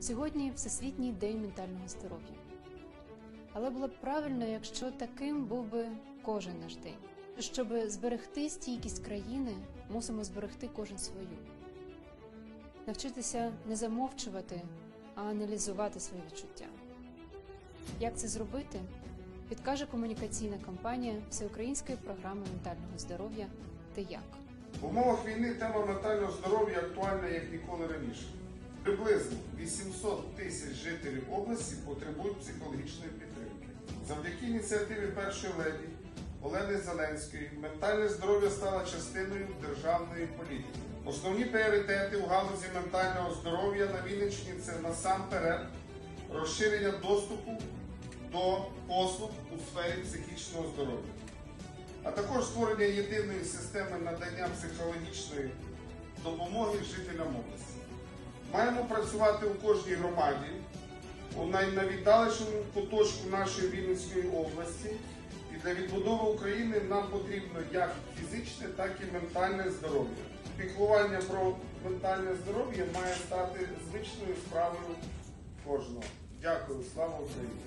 Сьогодні Всесвітній день ментального здоров'я. Але було б правильно, якщо таким був би кожен наш день. Щоб зберегти стійкість країни, мусимо зберегти кожен свою. Навчитися не замовчувати, а аналізувати свої відчуття. Як це зробити, підкаже комунікаційна кампанія Всеукраїнської програми ментального здоров'я Ти як. В умовах війни тема ментального здоров'я актуальна як ніколи раніше. Приблизно 800 тисяч жителів області потребують психологічної підтримки. Завдяки ініціативі першої леді Олени Зеленської ментальне здоров'я стало частиною державної політики. Основні пріоритети у галузі ментального здоров'я на Вінниччині це насамперед розширення доступу до послуг у сфері психічного здоров'я а також створення єдиної системи надання психологічної допомоги жителям області. Маємо працювати у кожній громаді, у найвіддалішому куточку нашої Вінницької області. І для відбудови України нам потрібно як фізичне, так і ментальне здоров'я. Піклування про ментальне здоров'я має стати звичною справою кожного. Дякую, слава Україні!